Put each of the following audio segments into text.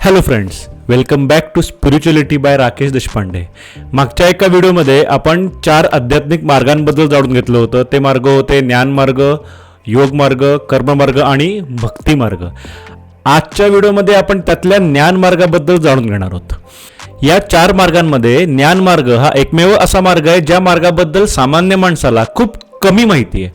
Hello friends welcome back to spirituality by Rakesh Deshpande मागच्या एका व्हिडिओमध्ये आपण चार आध्यात्मिक मार्गांबद्दल जाणून घेतलं होतं. ते मार्ग होते ज्ञानमार्ग योगमार्ग कर्ममार्ग आणि भक्तिमार्ग आजच्या व्हिडिओमध्ये आपण त्यातल्या ज्ञानमार्गाबद्दल जाणून घेणार आहोत. या चार मार्गांमध्ये ज्ञानमार्ग हा एकमेव असा मार्ग आहे ज्या मार्गाबद्दल सामान्य माणसाला खूप कमी माहिती आहे.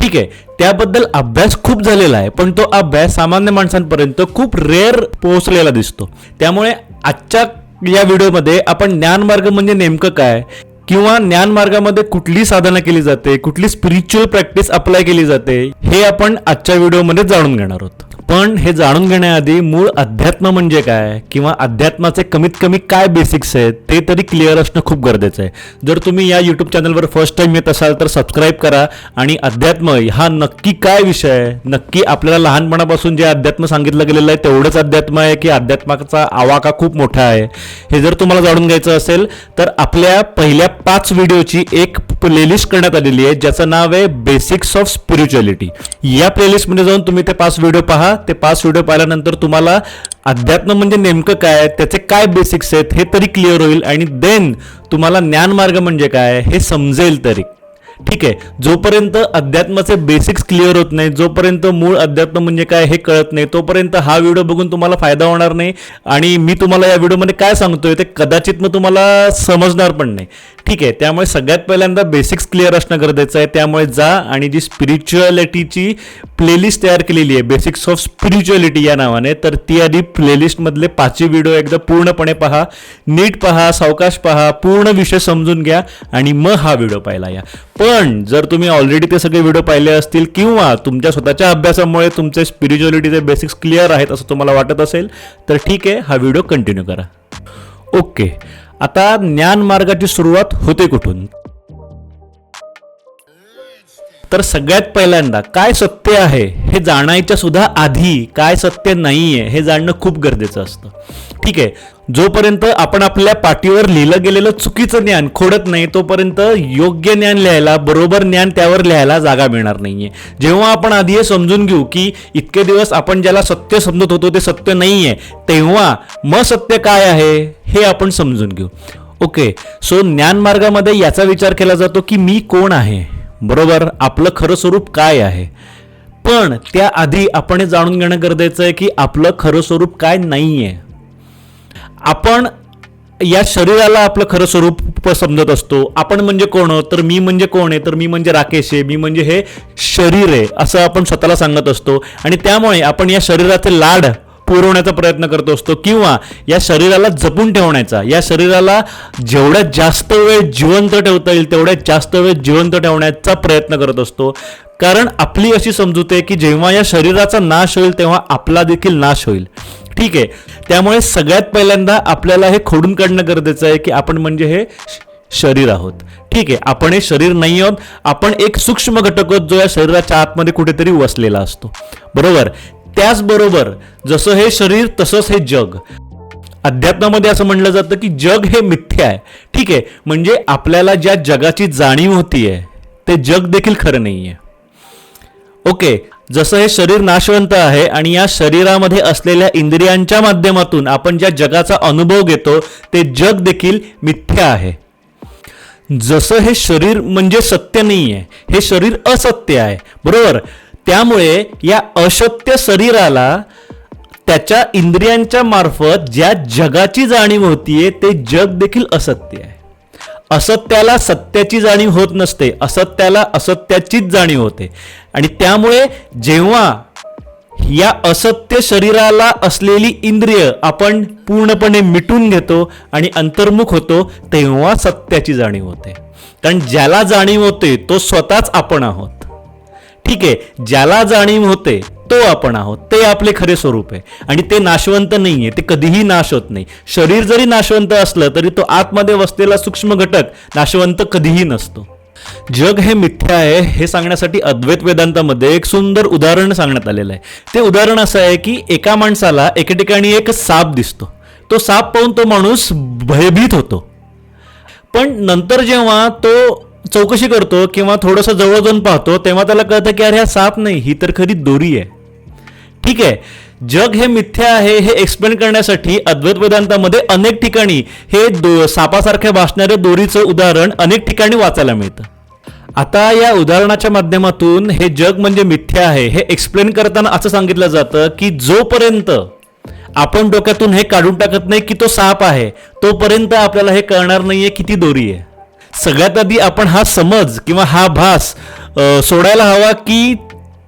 ठीक आहे. त्याबद्दल अभ्यास खूप झालेला आहे पण तो अभ्यास सामान्य माणसांपर्यंत खूप रेअर पोहोचलेला दिसतो. त्यामुळे आजच्या या व्हिडिओमध्ये आपण ज्ञानमार्ग म्हणजे नेमकं काय? किंवा ज्ञानमार्गामध्ये कुठली साधना केली जाते? कुठली स्पिरिच्युअल प्रॅक्टिस अप्लाय केली जाते? हे आपण आजच्या व्हिडिओमध्ये जाणून घेणार आहोत. पण हे जाणून घेण्याआधी मूळ अध्यात्म म्हणजे काय किंवा अध्यात्माचे कमीत कमी काय बेसिक्स आहेत ते तरी क्लिअर असणं खूप गरजेचं आहे. जर तुम्ही या यूट्यूब चॅनलवर फर्स्ट टाइम येत असाल तर सबस्क्राईब करा आणि अध्यात्म हा नक्की काय विषय आहे? नक्की आपल्याला लहानपणापासून जे अध्यात्म सांगितलं गेलेलं आहे तेवढंच अध्यात्म आहे की अध्यात्माचा आवाका खूप मोठा आहे? हे जर तुम्हाला जाणून घ्यायचं असेल तर आपल्या पहिल्या पाच व्हिडिओची एक प्लेलिस्ट करण्यात आलेली आहे ज्याचं नाव आहे बेसिक्स ऑफ स्पिरिच्युअलिटी या प्लेलिस्टमध्ये जाऊन तुम्ही ते पाच व्हिडिओ पहा ते पाच व्हिडिओ पाहिल्यानंतर तुम्हाला अध्यात्म म्हणजे नेमकं काय त्याचे काय बेसिक्स आहेत हे तरी क्लिअर होईल आणि देन तुम्हाला ज्ञानमार्ग म्हणजे काय हे समजेल तरी. ठीक आहे? जोपर्यंत अध्यात्माचे बेसिक्स क्लिअर होत नाही जोपर्यंत मूळ अध्यात्म म्हणजे काय हे कळत नाही तोपर्यंत हा व्हिडिओ बघून तुम्हाला फायदा होणार नाही. आणि मी तुम्हाला या व्हिडिओमध्ये काय सांगतोय ते कदाचित मग तुम्हाला समजणार पण नाही. ठीक आहे त्यामुळे सगळ्यात पहिल्यांदा बेसिक्स क्लिअर असणं गरजेचं आहे. त्यामुळे जा आणि जी स्पिरिच्युअलिटीची प्लेलिस्ट तयार केलेली आहे बेसिक्स ऑफ स्पिरिच्युअलिटी या नावाने तर ती आधी प्लेलिस्टमधले पाचवी व्हिडिओ एकदा पूर्णपणे पहा नीट पहा सावकाश पहा पूर्ण विषय समजून घ्या आणि मग हा व्हिडिओ पाहिला या. पण जर तुम्ही ऑलरेडी ते सगळे व्हिडिओ पाहिले असतील किंवा तुमच्या स्वतःच्या अभ्यासामुळे तुमचे स्पिरिच्युअलिटीचे बेसिक्स क्लिअर आहेत असं तुम्हाला वाटत असेल तर ठीक आहे हा व्हिडिओ कंटिन्यू करा. ओके आता ज्ञान मार्गाची सुरुवात होते कुठून? तर सगळ्यात पहिल्यांदा काय सत्य आहे हे जाणायच्या सुद्धा आधी काय सत्य नाहीये हे जाणणं खूप गरजेचं असतं. ठीक आहे जोपर्यंत आपण आपल्या पाठीवर लिहिलं गेलेलं चुकीचं ज्ञान खोडत नाही तोपर्यंत योग्य ज्ञान लिहायला बरोबर ज्ञान त्यावर लिहायला जागा मिळणार नाहीये. जेव्हा आपण आधी हे समजून घेऊ की इतके दिवस आपण ज्याला सत्य समजत होतो ते सत्य नाहीये तेव्हा मग सत्य काय आहे हे आपण समजून घेऊ. ओके सो ज्ञानमार्गामध्ये याचा विचार केला जातो की मी कोण आहे? बरोबर? आपलं खरं स्वरूप काय आहे? पण त्याआधी आपण हे जाणून घेणं गरजेचं आहे की आपलं खरं स्वरूप काय नाही आहे आपण या शरीराला आपलं खरं स्वरूप समजत असतो. आपण म्हणजे कोण? तर मी म्हणजे कोण आहे? तर मी म्हणजे राकेश आहे. मी म्हणजे हे शरीर आहे असं आपण स्वतःला सांगत असतो. आणि त्यामुळे आपण या शरीराचे लाड पुरवण्याचा प्रयत्न करत असतो. किंवा या शरीराला जपून ठेवण्याचा या शरीराला जेवढ्या जास्त वेळ जिवंत ठेवता येईल तेवढ्या जास्त वेळ जिवंत ठेवण्याचा प्रयत्न करत असतो. कारण आपली अशी समजूत आहे की जेव्हा या शरीराचा नाश होईल तेव्हा आपला देखील नाश होईल. ठीक आहे. त्यामुळे सगळ्यात पहिल्यांदा आपल्याला हे खोडून काढणं गरजेचं आहे की आपण म्हणजे हे शरीर आहोत. ठीक आहे आपण हे शरीर नाही आहोत आपण एक सूक्ष्म घटक आहोत जो या शरीराच्या आतमध्ये कुठेतरी वसलेला असतो. बरोबर? त्याचबरोबर जसं हे शरीर तसंच हे जग. अध्यात्मामध्ये असं म्हणलं जातं की जग हे मिथ्या आहे. ठीक आहे म्हणजे आपल्याला ज्या जगाची जाणीव होती आहे ते जग देखील खरं नाही आहे ओके जसं हे शरीर नाशवंत आहे आणि या शरीरामध्ये असलेल्या इंद्रियांच्या माध्यमातून आपण ज्या जगाचा अनुभव घेतो ते जग देखील मिथ्या आहे. जसं हे शरीर म्हणजे सत्य नाही आहे हे शरीर असत्य आहे बरोबर? त्यामुळे या असत्य शरीराला त्याच्या इंद्रियांच्या मार्फत ज्या जगाची जाणीव होतीये ते जग देखील असत्य आहे. असत्याला सत्याची जाणीव होत नसते असत्याला असत्याचीच जाणीव होते. आणि त्यामुळे जेव्हा या असत्य शरीराला असलेली इंद्रिय आपण पूर्णपणे मिटून घेतो आणि अंतर्मुख होतो तेव्हा सत्याची जाणीव होते. कारण ज्याला जाणीव होते तो स्वतःच आपण आहोत. ठीक आहे ज्याला जाणीव होते तो आपण आहोत. ते आपले खरे स्वरूप आहे. आणि ते नाशवंत नाही आहे ते कधीही नाश होत नाही. शरीर जरी नाशवंत असलं तरी तो आतमध्ये वसलेला सूक्ष्म घटक नाशवंत कधीही नसतो. जग हे मिथ्या आहे हे सांगण्यासाठी अद्वैत वेदांतामध्ये एक सुंदर उदाहरण सांगण्यात आलेलं आहे. ते उदाहरण असं आहे की एका माणसाला एके ठिकाणी एक साप दिसतो. तो साप पाहून तो माणूस भयभीत होतो. पण नंतर जेव्हा तो चौकशी करतो किंवा थोडंसं जवळ जाऊन पाहतो तेव्हा त्याला कळतं की अरे हा साप नाही ही तर खरी दोरी आहे. ठीक आहे. जग हे मिथ्या आहे हे एक्सप्लेन करण्यासाठी अद्वैत वेदांतामध्ये अनेक ठिकाणी हे दो सापासारख्या भासणाऱ्या दोरीचं उदाहरण अनेक ठिकाणी वाचायला मिळतं. आता या उदाहरणाच्या माध्यमातून हे जग म्हणजे मिथ्या आहे हे एक्सप्लेन करताना असं सांगितलं जातं की जोपर्यंत आपण डोक्यातून हे काढून टाकत नाही की तो साप आहे तोपर्यंत आपल्याला हे कळणार नाहीये किती दोरी आहे. सगळ्यात आधी आपण हा समज किंवा हा भास सोडायला हवा की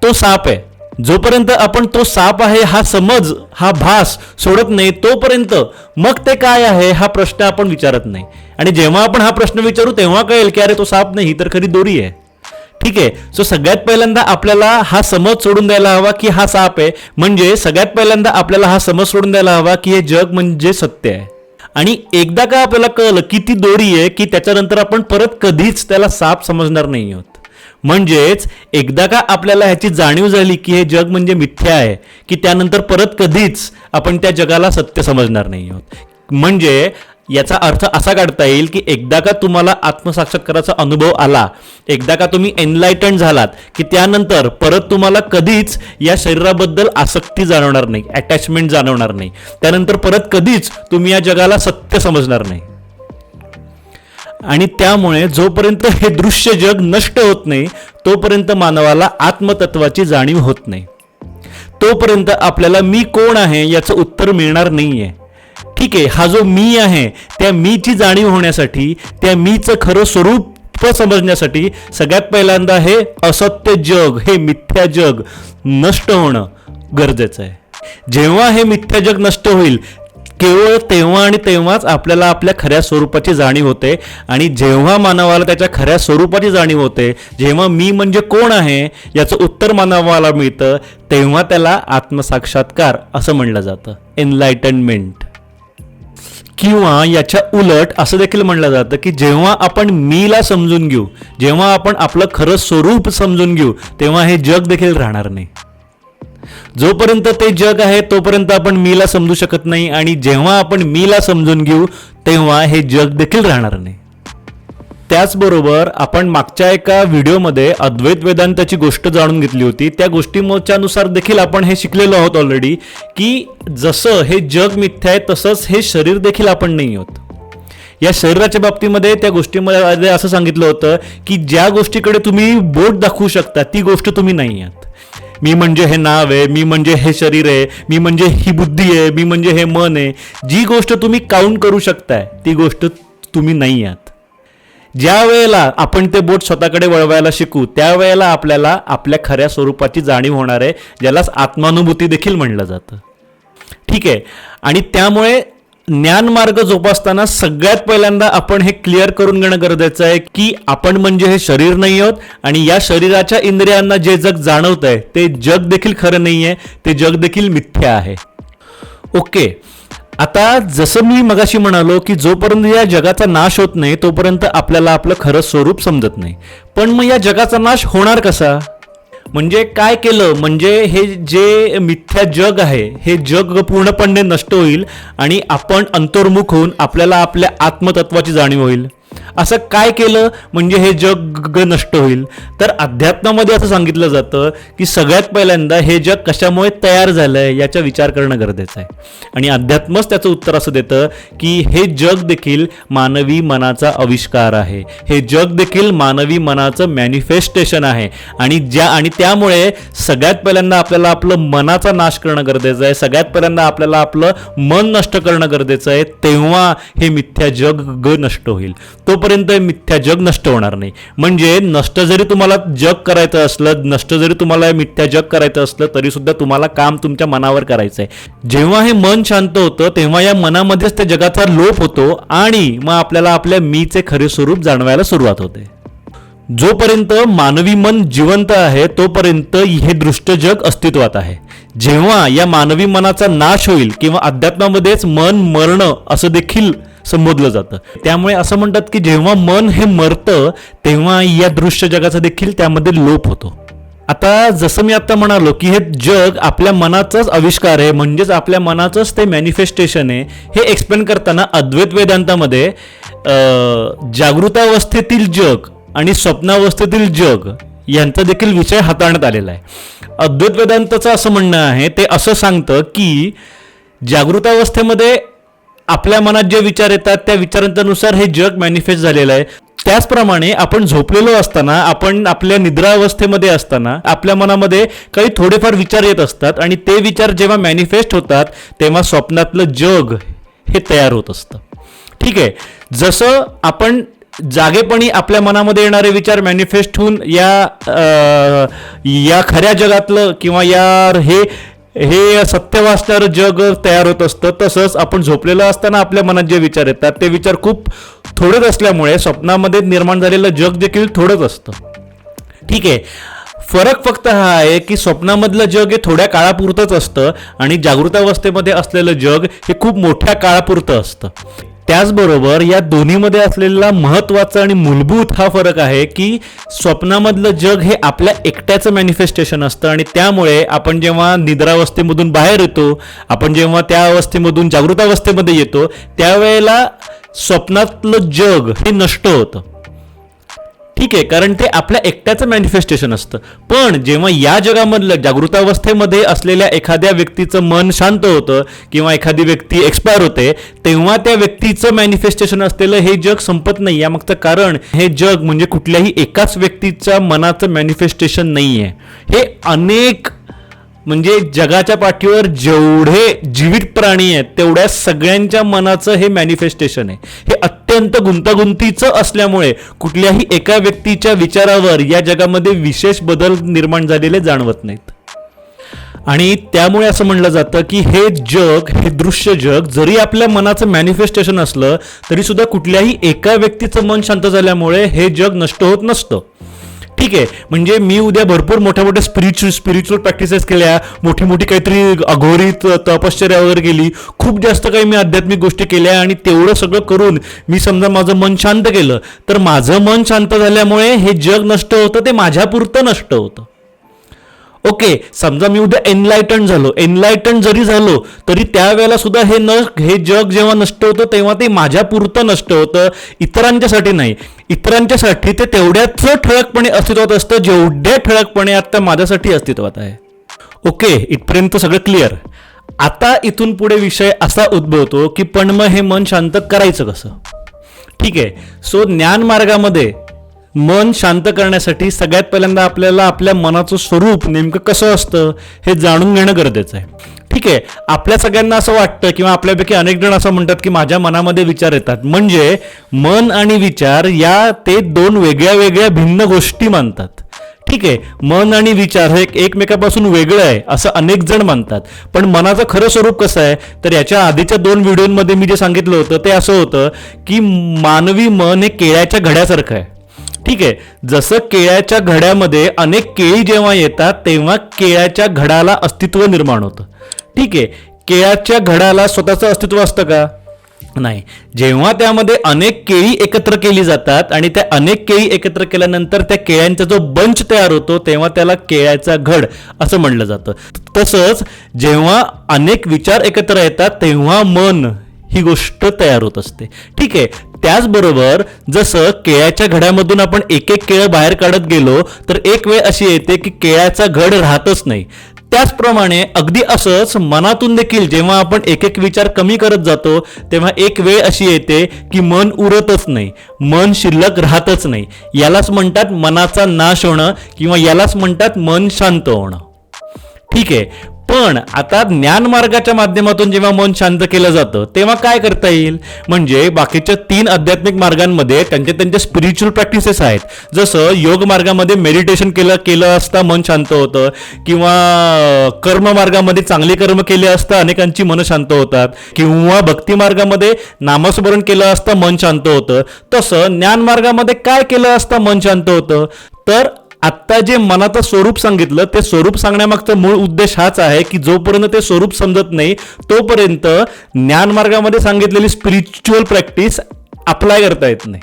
तो साप आहे. जोपर्यंत आपण तो साप आहे हा समज हा भास सोडत नाही तोपर्यंत मग ते काय आहे हा प्रश्न आपण विचारत नाही. आणि जेव्हा आपण हा प्रश्न विचारू तेव्हा कळेल की अरे तो साप नाही ही तर खरी दोरी आहे. ठीक आहे? सो सगळ्यात पहिल्यांदा आपल्याला हा समज सोडून द्यायला हवा की हा साप आहे. म्हणजे सगळ्यात पहिल्यांदा आपल्याला हा समज सोडून द्यायला हवा की हे जग म्हणजे सत्य आहे. आणि एकदा का आपल्याला कळलं की ती दोरी आहे की त्याच्यानंतर आपण परत कधीच त्याला साप समजणार नाही आहोत. म्हणजेच एकदा का आपल्याला ह्याची जाणीव झाली की हे जग म्हणजे मिथ्या आहे की त्यानंतर परत कधीच आपण त्या जगाला सत्य समजणार नाही आहोत. म्हणजे याचा अर्थ असा काढता येईल की एकदा का तुम्हाला आत्मसाक्षात्काराचा अनुभव आला एकदा का तुम्ही एनलायटन झालात की त्यानंतर परत तुम्हाला कधीच या शरीराबद्दल आसक्ती जाणवणार नाही अटॅचमेंट जाणवणार नाही. त्यानंतर परत कधीच तुम्ही या जगाला सत्य समजणार नाही. आणि त्यामुळे जोपर्यंत हे दृश्य जग नष्ट होत नाही तोपर्यंत मानवाला आत्मतत्वाची जाणीव होत नाही. तोपर्यंत आपल्याला मी कोण आहे याचं उत्तर मिळणार नाहीये. ठीक आहे हा जो मी आहे त्या मीची जाणीव होण्यासाठी त्या मीचं खरं स्वरूप समजण्यासाठी सगळ्यात पहिल्यांदा हे असत्य जग हे मिथ्या जग नष्ट होणं गरजेचं आहे. जेव्हा हे मिथ्या जग नष्ट होईल केवळ तेव्हा आणि तेव्हाच आपल्याला आपल्या खऱ्या स्वरूपाची जाणीव होते. आणि जेव्हा मानवाला त्याच्या खऱ्या स्वरूपाची जाणीव होते जेव्हा मी म्हणजे कोण आहे याचं उत्तर मानवाला मिळतं तेव्हा त्याला आत्मसाक्षात्कार असं म्हणलं जातं. एनलायटनमेंट किंवा याच्या उलट असं देखील म्हणलं जातं की जेव्हा आपण मीला समजून घेऊ जेव्हा आपण आपलं खरं स्वरूप समजून घेऊ तेव्हा हे जग देखील राहणार नाही. जोपर्यंत ते जग आहे तोपर्यंत आपण मीला समजू शकत नाही आणि जेव्हा आपण मीला समजून घेऊ तेव्हा हे जग देखील राहणार नाही. त्याचबरोबर आपण मागच्या एका व्हिडिओमध्ये अद्वैत वेदांताची गोष्ट जाणून घेतली होती. त्या गोष्टीच्यानुसार देखील आपण हे शिकलेलो आहोत ऑलरेडी की जसं हे जग मिथ्य आहे तसंच हे शरीर देखील आपण नाही आहोत. या शरीराच्या बाबतीमध्ये त्या गोष्टीमध्ये असं सांगितलं होतं की ज्या गोष्टीकडे तुम्ही बोट दाखवू शकता ती गोष्ट तुम्ही नाही आहात. मी म्हणजे हे नाव आहे मी म्हणजे हे शरीर आहे मी म्हणजे ही बुद्धी आहे मी म्हणजे हे मन आहे. जी गोष्ट तुम्ही काउंट करू शकताय ती गोष्ट तुम्ही नाही आहात. ज्या वेळेला आपण ते बोट स्वतःकडे वळवायला शिकू त्यावेळेला आपल्याला आपल्या खऱ्या स्वरूपाची जाणीव होणार आहे ज्यालाच आत्मानुभूती देखील म्हणलं जातं. ठीक आहे. आणि त्यामुळे ज्ञानमार्ग जोपासताना सगळ्यात पहिल्यांदा आपण हे क्लिअर करून घेणं गरजेचं आहे की आपण म्हणजे हे शरीर नाही आहोत आणि या शरीराच्या इंद्रियांना जे जग जाणवत आहे ते जग देखील खरं नाही आहे ते जग देखील मिथ्या आहे. ओके. आता जसं मी मगाशी म्हणालो की जोपर्यंत या जगाचा नाश होत नाही तोपर्यंत आपल्याला आपलं खरं स्वरूप समजत नाही. पण मग या जगाचा नाश होणार कसा? म्हणजे काय केलं? म्हणजे हे जे मिथ्या जग आहे हे जग पूर्णपणे नष्ट होईल आणि आपण अंतर्मुख होऊन आपल्याला आपल्या आत्मतत्वाची जाणीव होईल. असं काय केलं म्हणजे हे जग नष्ट होईल? तर अध्यात्मामध्ये असं सांगितलं जातं की सगळ्यात पहिल्यांदा हे जग कशामुळे तयार झालंय याचा विचार करणं गरजेचं आहे. आणि अध्यात्मच त्याचं उत्तर असं देतं की हे जग देखील मानवी मनाचा आविष्कार आहे. हे जग देखील मानवी मनाचं मॅनिफेस्टेशन आहे. आणि ज्या आणि त्यामुळे सगळ्यात पहिल्यांदा आपल्याला आपलं मनाचा नाश करणं गरजेचं आहे. सगळ्यात पहिल्यांदा आपल्याला आपलं मन नष्ट करणं गरजेचं आहे. तेव्हा हे मिथ्या जग ग नष्ट होईल. तोपर्यंत मिथ्या जग नष्ट होणार नाही. म्हणजे नष्ट जरी तुम्हाला जग करायचं असलं नष्ट जरी तुम्हाला मिथ्या जग करायचं असलं तरी सुद्धा तुम्हाला काम तुमच्या मनावर करायचं आहे जेव्हा हे मन शांत होतं तेव्हा या मनामध्येच त्या जगाचा लोप होतो आणि मग आपल्याला आपल्या मीचे खरे स्वरूप जाणवायला सुरुवात होते. जोपर्यंत मानवी मन जिवंत आहे तोपर्यंत हे दृष्ट जग अस्तित्वात आहे. जेव्हा या मानवी मनाचा नाश होईल किंवा अध्यात्मामध्येच मन मरणं असं देखील संबोधलं जातं. त्यामुळे असं म्हणतात की जेव्हा मन हे मरतं तेव्हा या दृश्य जगाचा देखील त्यामध्ये लोप होतो. आता जसं मी आता म्हणालो की हे जग आपल्या मनाचाच आविष्कार आहे म्हणजेच आपल्या मनाचंच ते मॅनिफेस्टेशन आहे हे एक्सप्लेन करताना अद्वैत वेदांतामध्ये जागृतावस्थेतील जग आणि स्वप्नावस्थेतील जग यांचा देखील विषय हाताळण्यात आलेला आहे. अद्वैत वेदांताचं असं म्हणणं आहे ते असं सांगतं की जागृतावस्थेमध्ये आपल्या मनात जे विचार येतात त्या विचारांच्यानुसार हे जग मॅनिफेस्ट झालेलं आहे. त्याचप्रमाणे आपण झोपलेलो असताना आपण आपल्या निद्रावस्थेमध्ये असताना आपल्या मनामध्ये काही थोडेफार विचार येत असतात आणि ते विचार जेव्हा मॅनिफेस्ट होतात तेव्हा स्वप्नातलं जग हे तयार होत असतं. ठीक आहे. जसं आपण जागेपणी आपल्या मनामध्ये येणारे विचार मॅनिफेस्ट होऊन या या खऱ्या जगातलं किंवा या हे हे सत्य वाचणारं जग तयार होत असतं. तसंच आपण झोपलेलं असताना आपल्या मनात जे विचार येतात ते विचार खूप थोडेच असल्यामुळे स्वप्नामध्ये निर्माण झालेलं जग देखील थोडंच असतं. ठीक आहे. फरक फक्त हा आहे की स्वप्नामधलं जग हे थोड्या काळापुरतंच असतं आणि जागृतावस्थेमध्ये असलेलं जग हे खूप मोठ्या काळापुरतं असतं. त्याचबरोबर या दोन्हीमध्ये असलेला महत्त्वाचा आणि मूलभूत हा फरक आहे की स्वप्नामधलं जग हे आपल्या एकट्याचं मॅनिफेस्टेशन असतं आणि त्यामुळे आपण जेव्हा निद्रावस्थेमधून बाहेर येतो आपण जेव्हा त्या अवस्थेमधून जागृतावस्थेमध्ये येतो त्यावेळेला स्वप्नातलं जग हे नष्ट होतं. ठीक आहे कारण ते आपल्या एकट्याचं मॅनिफेस्टेशन असतं. पण जेव्हा या जगामधलं जागृतावस्थेमध्ये असलेल्या एखाद्या व्यक्तीचं मन शांत होतं किंवा एखादी व्यक्ती एक्सपायर होते तेव्हा त्या व्यक्तीचं मॅनिफेस्टेशन असलेलं हे जग संपत नाही. यामागचं कारण हे जग म्हणजे कुठल्याही एकाच व्यक्तीच्या मनाचं मॅनिफेस्टेशन नाही आहे हे अनेक म्हणजे जगाच्या पाठीवर जेवढे जीवित प्राणी आहेत तेवढ्या सगळ्यांच्या मनाचं हे मॅनिफेस्टेशन आहे. हे अत्यंत गुंतागुंतीचं असल्यामुळे कुठल्याही एका व्यक्तीच्या विचारावर या जगामध्ये विशेष बदल निर्माण झालेले जाणवत नाहीत. आणि त्यामुळे असं म्हणलं जातं की हे जग हे दृश्य जग जरी आपल्या मनाचं मॅनिफेस्टेशन असलं तरी सुद्धा कुठल्याही एका व्यक्तीचं मन शांत झाल्यामुळे हे जग नष्ट होत नसतं. ठीक आहे. म्हणजे मी उद्या भरपूर मोठ्या मोठ्या स्पिरिच्युअल स्पिरिच्युअल प्रॅक्टिसेस केल्या. मोठी मोठी काहीतरी अघोरी तपश्चर्या वगैरे केली. खूप जास्त काही मी आध्यात्मिक गोष्टी केल्या आणि तेवढं सगळं करून मी समजा माझं मन शांत केलं. तर माझं मन शांत झाल्यामुळे हे जग नष्ट होतं ते माझ्यापुरतं नष्ट होतं. ओके समजा मी उद्या एनलायटन झालो. एनलायटन जरी झालो तरी त्यावेळेला सुद्धा हे न हे जग जेव्हा नष्ट होतं तेव्हा ते माझ्या पुरतं नष्ट होतं. इतरांच्यासाठी नाही. इतरांच्यासाठी ते तेवढ्याच ठळकपणे अस्तित्वात असतं जेवढ्या ठळकपणे आता माझ्यासाठी अस्तित्वात आहे. ओके इथपर्यंत सगळं क्लिअर आता इथून पुढे विषय असा उद्भवतो की पण मग हे मन शांत करायचं कसं? ठीक आहे. सो ज्ञान मार्गामध्ये मन शांत करण्यासाठी सगळ्यात पहिल्यांदा आपल्याला आपल्या मनाचं स्वरूप नेमकं कसं असतं हे जाणून घेणं गरजेचं आहे. ठीक आहे आपल्या सगळ्यांना असं वाटतं किंवा आपल्यापैकी अनेक जण असं म्हणतात की माझ्या मनामध्ये विचार येतात. म्हणजे मन आणि विचार या ते दोन वेगळ्या वेगळ्या भिन्न गोष्टी मानतात. ठीक आहे मन आणि विचार हे एक- एकमेकापासून वेगळं आहे असं अनेक जण मानतात. पण मनाचं खरं स्वरूप कसं आहे? तर याच्या आधीच्या दोन व्हिडिओमध्ये मी जे सांगितलं होतं ते असं होतं की मानवी मन हे केळ्याच्या घड्यासारखं आहे. ठीक आहे. जसं केळ्याच्या घड्यामध्ये अनेक केळी जेव्हा येतात तेव्हा केळ्याच्या घडाला अस्तित्व निर्माण होतं. ठीक आहे. केळ्याच्या घडाला स्वतःचं अस्तित्व असतं का? नाही. जेव्हा त्यामध्ये अनेक केळी एकत्र केली जातात आणि त्या अनेक केळी एकत्र केल्यानंतर त्या केळ्यांचा जो बंच तयार होतो तेव्हा त्याला केळ्याचा घड असं म्हणलं जातं. तसंच जेव्हा अनेक विचार एकत्र येतात तेव्हा मन ही गोष्ट तयार होत असते. ठीक आहे. त्याचबरोबर जसं केळ्याच्या घड्यामधून आपण एक एक केळं बाहेर काढत गेलो तर एक वेळ अशी येते की केळ्याचा घड राहतच नाही. त्याचप्रमाणे अगदी असंच मनातून देखील जेव्हा आपण एक एक विचार कमी करत जातो तेव्हा एक वेळ अशी येते की मन उरतच नाही मन शिल्लक राहतच नाही. यालाच म्हणतात मनाचा नाश होणं किंवा यालाच म्हणतात मन शांत होणं. ठीक आहे पण आता ज्ञान मार्गाच्या माध्यमातून जेव्हा मन शांत केलं जातं तेव्हा काय करता येईल? म्हणजे बाकीच्या तीन आध्यात्मिक मार्गांमध्ये त्यांचे त्यांचे स्पिरिच्युअल प्रॅक्टिसेस आहेत. जसं योग मार्गामध्ये मेडिटेशन केलं केलं असता मन शांत होतं किंवा कर्म मार्गामध्ये चांगले कर्म केले असता अनेकांची मन शांत होतात किंवा भक्ती मार्गामध्ये नामस्मरण केलं असता मन शांत होतं. तसं ज्ञान मार्गामध्ये काय केलं असता मन शांत होतं? तर आत्ता जे मनाचं स्वरूप सांगितलं ते स्वरूप सांगण्यामागचा मूळ उद्देश हाच आहे की जोपर्यंत ते स्वरूप समजत नाही तोपर्यंत ज्ञान मार्गामध्ये सांगितलेली स्पिरिच्युअल प्रॅक्टिस अप्लाय करता येत नाही.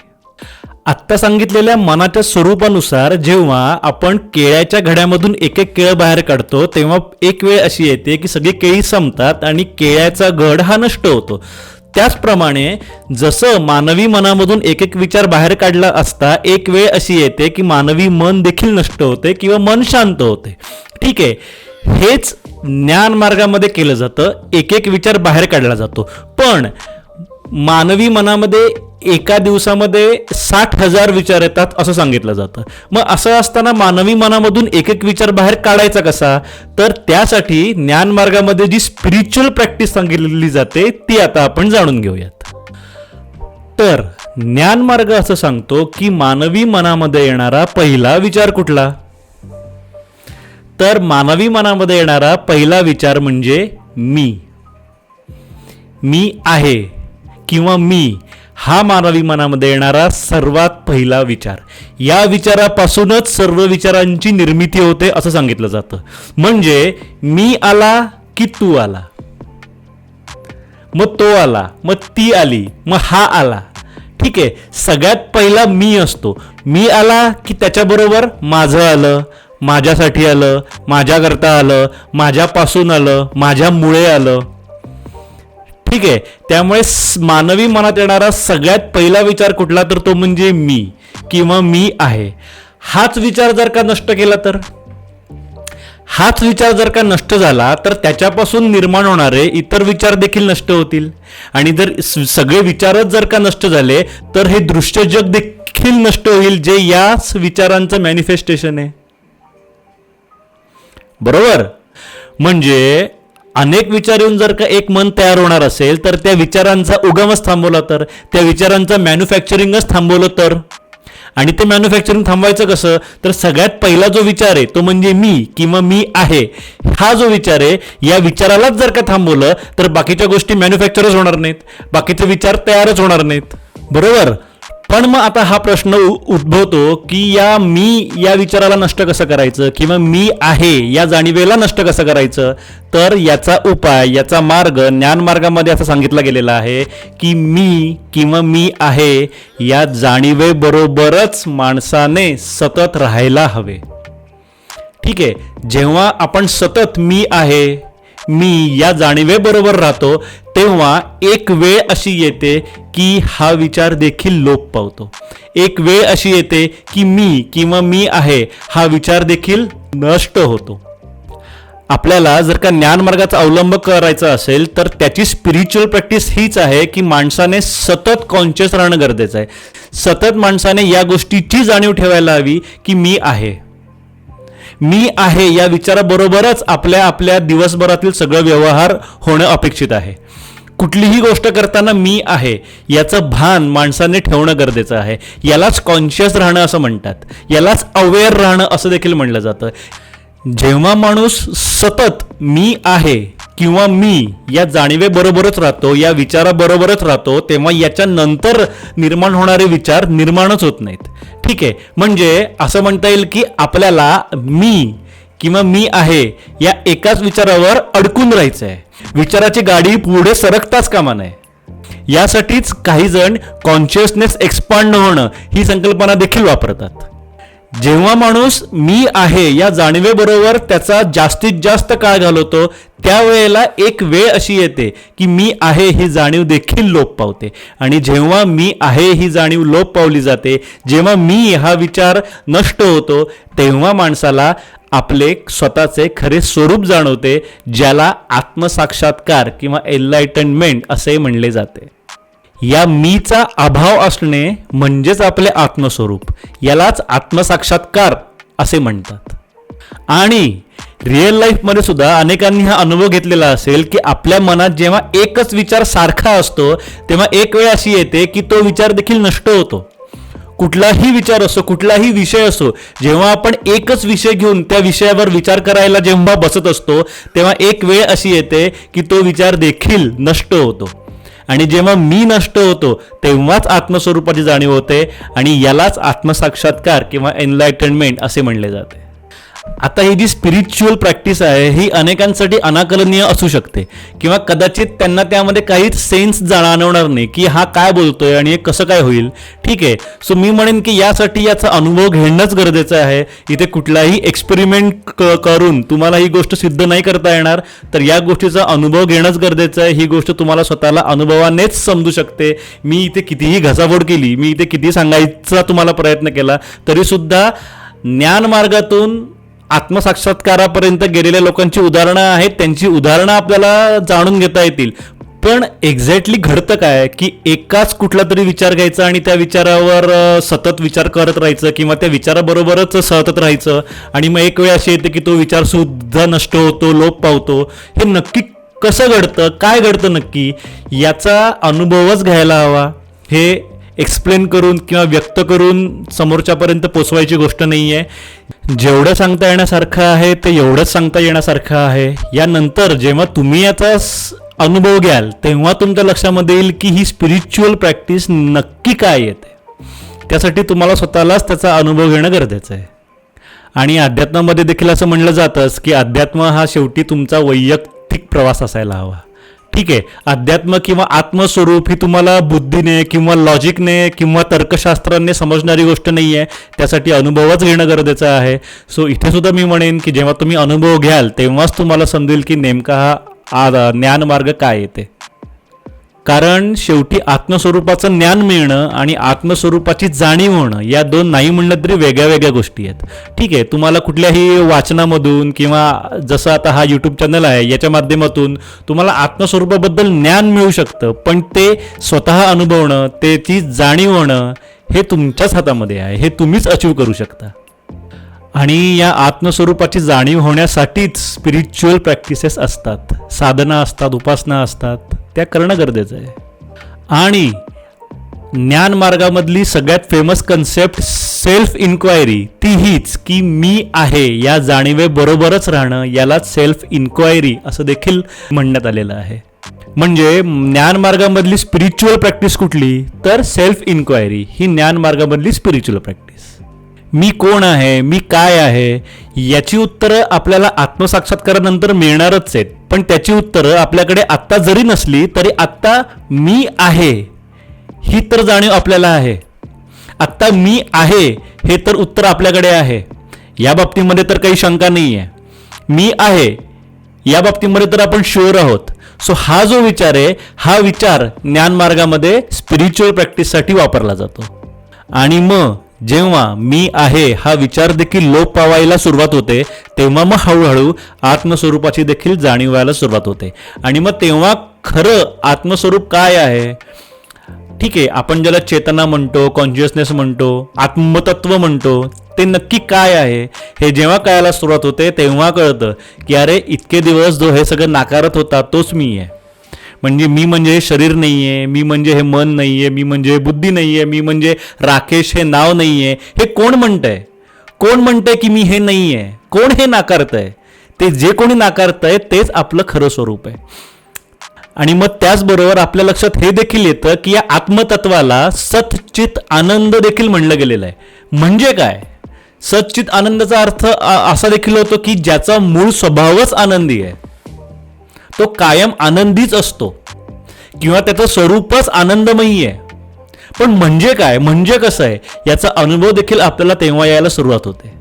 आत्ता सांगितलेल्या मनाच्या स्वरूपानुसार जेव्हा आपण केळ्याच्या घड्यामधून एक एक केळं बाहेर काढतो तेव्हा एक वेळ अशी येते की सगळी केळी संपतात आणि केळ्याचा घड हा नष्ट होतो. त्याचप्रमाणे जसं मानवी मनामधून एक एक विचार बाहेर काढला असता एक वेळ अशी येते की मानवी मन देखील नष्ट होते किंवा मन शांत होते. ठीक आहे हेच ज्ञान मार्गामध्ये केलं जातं एक एक विचार बाहेर काढला जातो. पण मानवी मनामध्ये एका दिवसामध्ये साठ हजार विचार येतात असं सांगितलं जातं. मग असं असताना मानवी मनामधून एक एक विचार बाहेर काढायचा कसा? तर त्यासाठी ज्ञान मार्गामध्ये जी स्पिरिच्युअल प्रॅक्टिस सांगितलेली जाते ती आता आपण जाणून घेऊयात. तर ज्ञानमार्ग असं सांगतो की मानवी मनामध्ये येणारा पहिला विचार कुठला? तर मानवी मनामध्ये येणारा पहिला विचार म्हणजे मी. मी आहे किंवा मी. हा मानवी मनामध्ये येणारा सर्वात पहिला विचार. या विचारापासूनच सर्व विचारांची निर्मिती होते असं सांगितलं जातं. म्हणजे मी आला की तू आला? मग तो आला मग ती आली मग हा आला. ठीक आहे सगळ्यात पहिला मी असतो. मी आला की त्याच्याबरोबर माझं आलं माझ्यासाठी आलं माझ्याकरता आलं माझ्यापासून आलं माझ्यामुळे आलं. ठीक आहे. त्यामुळे मानवी मनात येणारा सगळ्यात पहिला विचार कुठला तर तो म्हणजे मी किंवा मी आहे. हाच विचार जर का नष्ट केला तर? हाच विचार जर का नष्ट झाला तर त्याच्यापासून निर्माण होणारे इतर विचार देखील नष्ट होतील. आणि जर सगळे विचारच जर का नष्ट झाले तर हे दृश्य जग देखील नष्ट होईल जे याच विचारांचं मॅनिफेस्टेशन आहे. बरोबर? म्हणजे अनेक विचार येऊन जर का एक मन तयार होणार असेल तर त्या विचारांचा उगमच थांबवला तर त्या विचारांचं मॅन्युफॅक्चरिंगच थांबवलं तर. आणि ते मॅन्युफॅक्चरिंग थांबवायचं कसं? तर सगळ्यात पहिला जो विचार आहे तो म्हणजे मी किंवा मी आहे. हा जो विचार आहे या विचारालाच जर का थांबवलं तर बाकीच्या गोष्टी मॅन्युफॅक्चरच होणार नाहीत. बाकीचे विचार तयारच होणार नाहीत. बरोबर? पण मग आता हा प्रश्न उ- उद्भवतो की या मी या विचाराला नष्ट कसं करायचं? किंवा मी आहे या जाणीवेला नष्ट कसं करायचं? तर याचा उपाय याचा मार्ग ज्ञानमार्गामध्ये असं सांगितला गेलेला आहे की मी किंवा मी आहे या जाणीवेबरोबरच माणसाने सतत राहायला हवे. ठीक आहे? जेव्हा आपण सतत मी आहे मी या जाणीवेबरोबर राहतो तेव्हा एक वेळ अशी येते की हा विचार देखील लोप पावतो. एक वेळ अशी येते की मी किंवा मी आहे हा विचार देखील नष्ट होतो. आपल्याला जर का ज्ञान मार्गाचा अवलंब करायचा असेल तर त्याची स्पिरिच्युअल प्रॅक्टिस हीच आहे की माणसाने सतत कॉन्शियस राहणं गरजेचं आहे. सतत माणसाने या गोष्टीची जाणीव ठेवायला हवी की मी आहे. मी आहे या विचाराबरोबरच आपल्या आपल्या दिवसभरातील सगळं व्यवहार होणं अपेक्षित आहे. कुठलीही गोष्ट करताना मी आहे याचं भान माणसाने ठेवणं गरजेचं आहे. यालाच कॉन्शियस राहणं असं म्हणतात. यालाच अवेअर राहणं असं देखील म्हणलं जातं. जेव्हा माणूस सतत मी आहे किंवा मी या जाणीवेबरोबरच राहतो या विचाराबरोबरच राहतो तेव्हा याच्या नंतर निर्माण होणारे विचार निर्माणच होत नाहीत. ठीक आहे. म्हणजे असं म्हणता येईल की आपल्याला मी किंवा मी आहे या एकाच विचारावर अडकून राहायचं आहे विचाराची गाडी पुढे सरकताच कामा नये. यासाठीच काही जण कॉन्शियसनेस एक्सपांड होणं ही संकल्पना देखील वापरतात. जेव्हा माणूस मी आहे या जाणीवेबरोबर त्याचा जास्तीत जास्त काळ घालवतो त्यावेळेला एक वेळ अशी येते की मी आहे ही जाणीव देखील लोप पावते. आणि जेव्हा मी आहे ही जाणीव लोप पावली जाते जेव्हा मी हा विचार नष्ट होतो तेव्हा माणसाला आपले स्वतःचे खरे स्वरूप जाणवते ज्याला आत्मसाक्षात्कार किंवा एनलायटनमेंट असे म्हणले जाते. या मीचा अभाव असणे म्हणजेच आपले आत्मस्वरूप. यालाच आत्मसाक्षात्कार असे म्हणतात. आणि रिअल लाईफमध्ये सुद्धा अनेकांनी हा अनुभव घेतलेला असेल की आपल्या मनात जेव्हा एकच विचार सारखा असतो तेव्हा एक वेळ अशी येते की तो विचार देखील नष्ट होतो. कुठलाही विचार असो कुठलाही विषय असो जेव्हा आपण एकच विषय घेऊन त्या विषयावर विचार करायला जेव्हा बसत असतो तेव्हा एक वेळ अशी येते की तो विचार देखील नष्ट होतो. आणि जेव्हा मी नष्ट होतो तेव्हाच आत्मस्वरूपाची जाणीव होते आणि यालाच आत्मसाक्षात्कार किंवा एनलायटनमेंट असे म्हणले जाते. आता ही जी स्पिरिच्युअल प्रॅक्टिस आहे ही अनेकांसाठी अनाकलनीय असू शकते. किंवा कदाचित त्यांना त्यामध्ये काहीच सेन्स जाणवणार नाही की हा काय बोलतोय आणि हे कसं काय होईल. ठीक आहे. सो मी म्हणेन की यासाठी याचा अनुभव घेणंच गरजेचं आहे. इथे कुठलाही एक्सपेरिमेंट करून तुम्हाला ही गोष्ट सिद्ध नाही करता येणार. तर या गोष्टीचा अनुभव घेणंच गरजेचं आहे. ही गोष्ट तुम्हाला स्वतःला अनुभवानेच समजू शकते. मी इथे कितीही घसाफोड केली मी इथे किती सांगायचा तुम्हाला प्रयत्न केला तरीसुद्धा ज्ञानमार्गातून ज्ञान मार्गातून आत्मसाक्षात्कारापर्यंत गेलेल्या लोकांची उदाहरणं आहेत त्यांची उदाहरणं आपल्याला जाणून घेता येतील. पण एक्झॅक्टली घडतं काय? की एकाच कुठला तरी विचार घ्यायचा आणि त्या विचारावर सतत विचार करत राहायचं किंवा त्या विचाराबरोबरच सतत राहायचं आणि मग एक वेळ अशी येते की तो विचार सुद्धा नष्ट होतो लोप पावतो. हे नक्की कसं घडतं? काय घडतं नक्की? याचा अनुभवच घ्यायला हवा. हे एक्सप्लेन करून किंवा व्यक्त करून समोरच्यापर्यंत पोचवायची गोष्ट नाही आहे जेवढं सांगता येण्यासारखं आहे ते एवढंच सांगता येण्यासारखं आहे. यानंतर जेव्हा तुम्ही याचा अनुभव घ्याल तेव्हा तुमच्या लक्षामध्ये येईल की ही स्पिरिच्युअल प्रॅक्टिस नक्की काय येते. त्यासाठी तुम्हाला स्वतःलाच त्याचा अनुभव घेणं गरजेचं आहे. आणि अध्यात्मामध्ये देखील असं म्हणलं जातंच की अध्यात्म हा शेवटी तुमचा वैयक्तिक प्रवास असायला हवा. ठीक आहे. अध्यात्म किंवा आत्मस्वरूप ही तुम्हाला बुद्धीने किंवा लॉजिकने किंवा तर्कशास्त्राने समजणारी गोष्ट नाही आहे त्यासाठी अनुभवच घेणं गरजेचं आहे. सो इथे सुद्धा मी म्हणेन की जेव्हा तुम्ही अनुभव घ्याल तेव्हाच तुम्हाला समजेल की नेमका हा ज्ञानमार्ग काय येते कारण शेवटी आत्मस्वरूपाचं ज्ञान मिळणं आणि आत्मस्वरूपाची जाणीव होणं या दोन नाही म्हणलं तरी वेगळ्या वेगळ्या गोष्टी आहेत. ठीक आहे तुम्हाला कुठल्याही वाचनामधून किंवा जसं आता हा यूट्यूब चॅनल आहे याच्या माध्यमातून तुम्हाला आत्मस्वरूपाबद्दल ज्ञान मिळू शकतं पण ते स्वतः अनुभवणं त्याची जाणीव होणं हे तुमच्याच हातामध्ये आहे हे तुम्हीच अचीव करू शकता. आणि या आत्मस्वरूपाची जाणीव होण्यासाठीच स्पिरिच्युअल प्रॅक्टिसेस असतात. साधना असतात उपासना असतात. त्या करणं गरजेचं आहे. आणि ज्ञानमार्गामधली सगळ्यात फेमस कन्सेप्ट सेल्फ इन्क्वायरी ती हीच की मी आहे या जाणीवेबरोबरच राहणं यालाच सेल्फ इन्क्वायरी असं देखील म्हणण्यात आलेलं आहे. म्हणजे ज्ञानमार्गामधली स्पिरिच्युअल प्रॅक्टिस कुठली? तर सेल्फ इन्क्वायरी ही ज्ञानमार्गामधली स्पिरिच्युअल प्रॅक्टिस मी कोण आहे मी काय आहे याची उत्तरं आपल्याला आत्मसाक्षात्कारानंतर मिळणारच आहेत. पण त्याची उत्तरं आपल्याकडे आत्ता जरी नसली तरी आत्ता मी आहे ही तर जाणीव आपल्याला आहे. आत्ता मी आहे हे तर उत्तर आपल्याकडे आहे. या बाबतीमध्ये तर काही शंका नाही आहे मी आहे या बाबतीमध्ये तर आपण शुअर आहोत. सो हा जो विचार आहे हा विचार ज्ञानमार्गामध्ये स्पिरिच्युअल प्रॅक्टिससाठी वापरला जातो. आणि मग जेव्हा मी आहे हा विचार देखील लोप पावायला सुरुवात होते तेव्हा मग हळूहळू आत्मस्वरूपाची देखील जाणीव व्हायला सुरुवात होते. आणि मग तेव्हा खरं आत्मस्वरूप काय आहे? ठीक आहे आपण ज्याला चेतना म्हणतो कॉन्शियसनेस म्हणतो आत्मतत्व म्हणतो ते नक्की काय आहे? हे जेव्हा कळायला सुरुवात होते तेव्हा कळतं की अरे इतके दिवस जो हे सगळं नाकारत होता तोच मी आहे. म्हणजे मी म्हणजे हे शरीर नाही आहे मी म्हणजे हे मन नाही आहे मी म्हणजे हे बुद्धी नाही आहे मी म्हणजे राकेश हे नाव नाही आहे हे कोण म्हणतंय? कोण म्हणतंय की मी हे नाही आहे कोण हे नाकारतंय? ते जे कोणी नाकारतंय तेच आपलं खरं स्वरूप आहे. आणि मग त्याचबरोबर आपल्या लक्षात हे देखील येतं की या आत्मतत्वाला सतचित आनंद देखील म्हणलं गेलेलं आहे. म्हणजे काय? सच्चित आनंदाचा अर्थ असा देखील होतो की ज्याचा मूळ स्वभावच आनंदी आहे. तो कायम आनंदीच असतो. किंवा त्याचं स्वरूपच आनंदमयी आहे पण म्हणजे काय? म्हणजे कसं आहे? याचा अनुभव देखील आपल्याला तेव्हा यायला सुरुवात होते.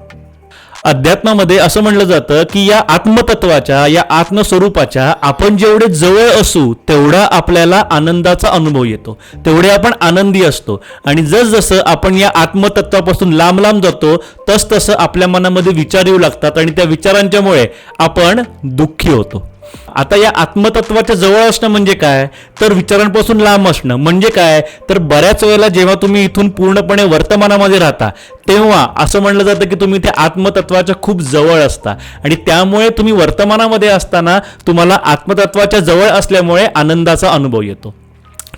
अध्यात्मामध्ये असं म्हणलं जातं की या आत्मतत्वाच्या या आत्मस्वरूपाच्या आपण जेवढे जवळ असू तेवढा आपल्याला आनंदाचा अनुभव येतो. तेवढे आपण आनंदी असतो. आणि जसजसं आपण या आत्मतत्वापासून लांब लांब जातो तसतसं आपल्या मनामध्ये विचार येऊ लागतात आणि त्या विचारांच्यामुळे आपण दुःखी होतो. आता या आत्मतत्वाच्या जवळ असणं म्हणजे काय? तर विचारांपासून लांब असणं. म्हणजे काय? तर बऱ्याच वेळेला जेव्हा तुम्ही इथून पूर्णपणे वर्तमानामध्ये राहता तेव्हा असं म्हणलं जातं की तुम्ही त्या आत्मतत्वाच्या खूप जवळ असता. आणि त्यामुळे तुम्ही वर्तमानामध्ये असताना तुम्हाला आत्मतत्वाच्या जवळ असल्यामुळे आनंदाचा अनुभव येतो.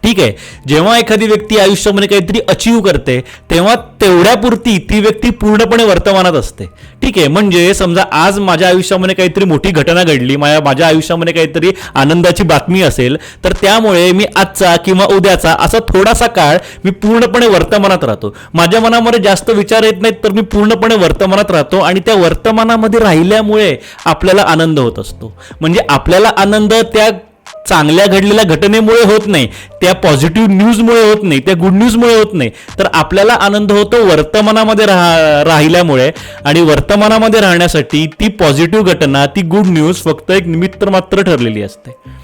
ठीक आहे. जेव्हा एखादी व्यक्ती आयुष्यामध्ये काहीतरी अचीव करते तेव्हा तेवढ्यापुरती ती व्यक्ती पूर्णपणे वर्तमानात असते. ठीक आहे. म्हणजे समजा आज माझ्या आयुष्यामध्ये काहीतरी मोठी घटना घडली माझ्या माझ्या आयुष्यामध्ये काहीतरी आनंदाची बातमी असेल तर त्यामुळे मी आजचा किंवा उद्याचा असा थोडासा काळ मी पूर्णपणे वर्तमानात राहतो. माझ्या मनामध्ये जास्त विचार येत नाहीत तर मी पूर्णपणे वर्तमानात राहतो आणि त्या वर्तमानामध्ये राहिल्यामुळे आपल्याला आनंद होत असतो. म्हणजे आपल्याला आनंद त्या चांगल्या घडलेल्या घटनेमुळे होत नाही त्या पॉझिटिव्ह न्यूजमुळे होत नाही त्या गुड न्यूजमुळे होत नाही. तर आपल्याला आनंद होतो वर्तमानामध्ये राहा राहिल्यामुळे आणि वर्तमानामध्ये राहण्यासाठी ती पॉझिटिव्ह घटना ती गुड न्यूज फक्त एक निमित्त मात्र ठरलेली असते.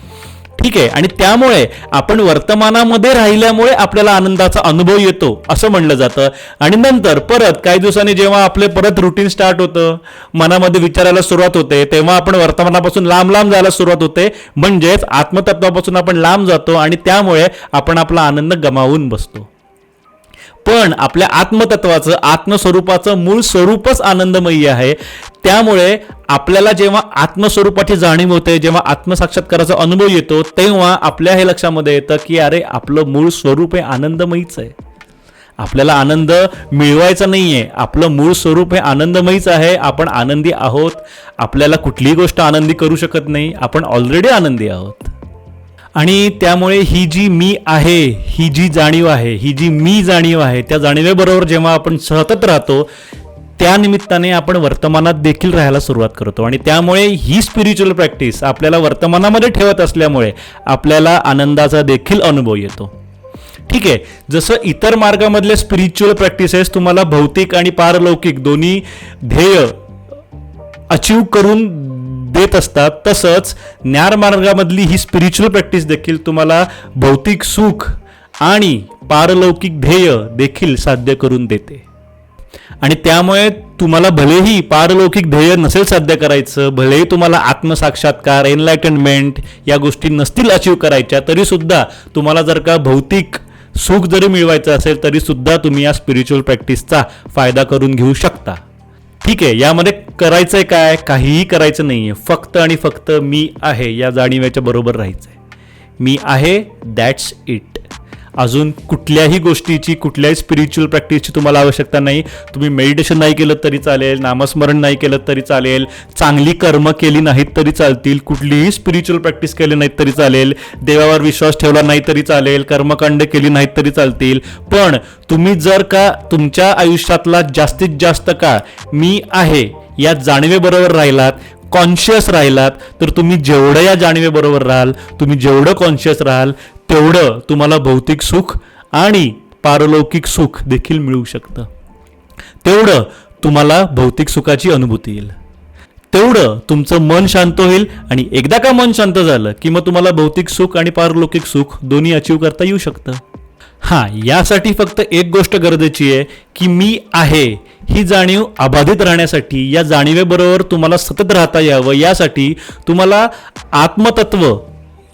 ठीक आहे. आणि त्यामुळे आपण वर्तमानामध्ये राहिल्यामुळे आपल्याला आनंदाचा अनुभव येतो असं म्हणलं जातं. आणि नंतर परत काही दिवसांनी जेव्हा आपले परत रुटीन स्टार्ट होतं मनामध्ये विचारायला सुरुवात होते तेव्हा आपण वर्तमानापासून लांब लांब जायला सुरुवात होते. म्हणजेच आत्मतत्वापासून आपण लांब जातो आणि त्यामुळे आपण आपला आनंद गमावून बसतो. पण आपल्या आत्मतत्वाचं आत्मस्वरूपाचं मूळ स्वरूपच आनंदमयी आहे. त्यामुळे आपल्याला जेव्हा आत्मस्वरूपाची जाणीव होते जेव्हा आत्मसाक्षात्काराचा अनुभव येतो तेव्हा आपल्या हे लक्षामध्ये येतं की अरे आपलं मूळ स्वरूप हे आनंदमयीच आहे. आपल्याला आनंद मिळवायचा नाही आहे आपलं मूळ स्वरूप हे आनंदमयीच आहे. आपण आनंदी आहोत. आपल्याला कुठलीही गोष्ट आनंदी करू शकत नाही. आपण ऑलरेडी आनंदी आहोत. आणि त्यामुळे ही जी मी आहे ही जी जाणीव आहे ही जी मी जाणीव आहे त्या जाणीवेबरोबर जेव्हा आपण सतत राहतो त्या निमित्ताने आपण वर्तमानात देखील राहायला सुरुवात करतो. आणि त्यामुळे ही स्पिरिच्युअल प्रॅक्टिस आपल्याला वर्तमानामध्ये ठेवत असल्यामुळे आपल्याला आनंदाचा देखील अनुभव येतो. ठीक आहे जसं इतर मार्गामधले स्पिरिच्युअल प्रॅक्टिसेस तुम्हाला भौतिक आणि पारलौकिक दोन्ही ध्येय अचीव करून देत असतात. तसंच ज्ञानमार्गामधली ही स्पिरिच्युअल प्रॅक्टिस देखील तुम्हाला भौतिक सुख आणि पारलौकिक ध्येय देखील साध्य करून देते. आणि त्यामुळे तुम्हाला भलेही पारलौकिक ध्येय नसेल साध्य करायचं भलेही तुम्हाला आत्मसाक्षात्कार एनलायटनमेंट या गोष्टी नसतील अचीव करायच्या तरीसुद्धा तुम्हाला जर का भौतिक सुख जरी मिळवायचं असेल तरीसुद्धा तुम्ही या स्पिरिच्युअल प्रॅक्टिसचा फायदा करून घेऊ शकता. ठीक आहे यामध्ये करायचंय काय? काहीही करायचं नाही आहे फक्त आणि फक्त मी आहे या जाणीव्याच्या बरोबर राहायचं आहे मी आहे दॅट्स इट अजून कुठल्याही गोष्टीची कुठल्याही स्पिरिच्युअल प्रॅक्टिसची तुम्हाला आवश्यकता नाही. तुम्ही मेडिटेशन नाही केलं तरी चालेल नामस्मरण नाही केलं तरी चालेल चांगली कर्म केली नाहीत तरी चालतील कुठलीही स्पिरिच्युअल प्रॅक्टिस केली नाहीत तरी चालेल देवावर विश्वास ठेवला नाही तरी चालेल कर्मकांड केली नाहीत तरी चालतील. पण तुम्ही जर का तुमच्या आयुष्यातला जास्तीत जास्त काळ मी आहे या जाणीवेबरोबर राहिलात कॉन्शियस राहिलात तर तुम्ही जेवढं या जाणीवेबरोबर राहाल तुम्ही जेवढं कॉन्शियस राहाल तेवढं तुम्हाला भौतिक सुख आणि पारलौकिक सुख देखील मिळू शकतं. तेवढं तुम्हाला भौतिक सुखाची अनुभूती येईल. तेवढं तुमचं मन शांत होईल आणि एकदा का मन शांत झालं की मग तुम्हाला भौतिक सुख आणि पारलौकिक सुख दोन्ही अचीव करता येऊ शकतं. हां यासाठी फक्त एक गोष्ट गरजेची आहे की मी आहे ही जाणीव अबाधित राहण्यासाठी या जाणीवेबरोबर तुम्हाला सतत राहता यावं यासाठी तुम्हाला आत्मतत्व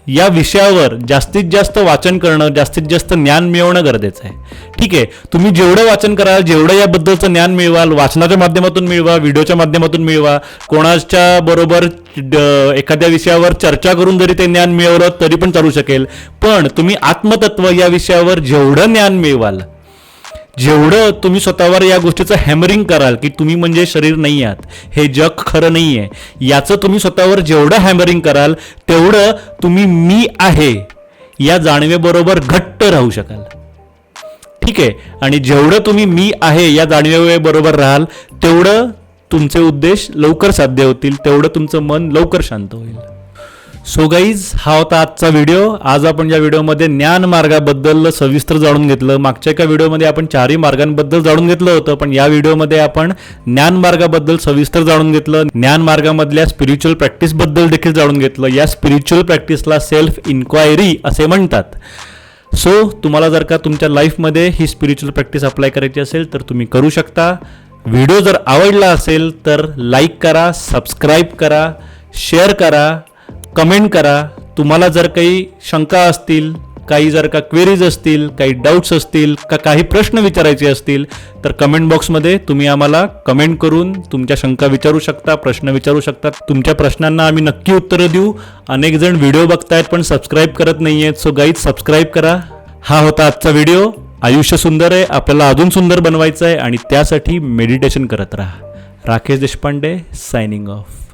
या विषयावर जास्तीत जास्त वाचन करणं जास्तीत जास्त ज्ञान मिळवणं गरजेचं आहे. ठीक आहे तुम्ही जेवढं वाचन कराल जेवढं याबद्दलचं ज्ञान मिळवाल वाचनाच्या माध्यमातून मिळवा व्हिडिओच्या माध्यमातून मिळवा कोणाच्या बरोबर एखाद्या विषयावर चर्चा करून जरी ते ज्ञान मिळवलं तरी पण चालू शकेल. पण तुम्ही आत्मतत्व या विषयावर जेवढं ज्ञान मिळवाल जेवढं तुम्ही स्वतःवर या गोष्टीचं हॅमरिंग कराल की तुम्ही म्हणजे शरीर नाही आहात हे जग खरं नाही आहे. याचं तुम्ही स्वतःवर जेवढं हॅमरिंग कराल तेवढं तुम्ही मी आहे या जाणीवेबरोबर घट्ट राहू शकाल. ठीक आहे? आणि जेवढं तुम्ही मी आहे या जाणीवेबरोबर राहाल तेवढं तुमचे उद्देश लवकर साध्य होतील तेवढं तुमचं मन लवकर शांत होईल. सो गाईज हा होता आजचा व्हिडिओ आज आपण या व्हिडिओमध्ये ज्ञान मार्गाबद्दल सविस्तर जाणून घेतलं. मागच्या एका व्हिडिओमध्ये आपण चारही मार्गांबद्दल जाणून घेतलं होतं पण या व्हिडिओमध्ये आपण ज्ञान मार्गाबद्दल सविस्तर जाणून घेतलं. ज्ञान मार्गामधल्या स्पिरिच्युअल प्रॅक्टिसबद्दल देखील जाणून घेतलं. या स्पिरिच्युअल प्रॅक्टिसला सेल्फ इन्क्वायरी असे म्हणतात. सो तुम्हाला जर का तुमच्या लाईफमध्ये ही स्पिरिच्युअल प्रॅक्टिस अप्लाय करायची असेल तर तुम्ही करू शकता. व्हिडिओ जर आवडला असेल तर लाईक करा सबस्क्राईब करा शेअर करा. कमेंट करा. तुम्हाला जर काही शंका असतील काही जर का क्वेरीज असतील काही डाऊट्स असतील का काही प्रश्न विचारायचे असतील तर कमेंट बॉक्समध्ये तुम्ही आम्हाला कमेंट करून तुमच्या शंका विचारू शकता प्रश्न विचारू शकता. तुमच्या प्रश्नांना आम्ही नक्की उत्तरं देऊ. अनेक जण व्हिडिओ बघतायत पण सबस्क्राईब करत नाही आहेत सो गाईज सबस्क्राईब करा. हा होता आजचा व्हिडिओ आयुष्य सुंदर आहे आपल्याला अजून सुंदर बनवायचं आहे आणि त्यासाठी मेडिटेशन करत राहा. Rakesh Deshpande signing off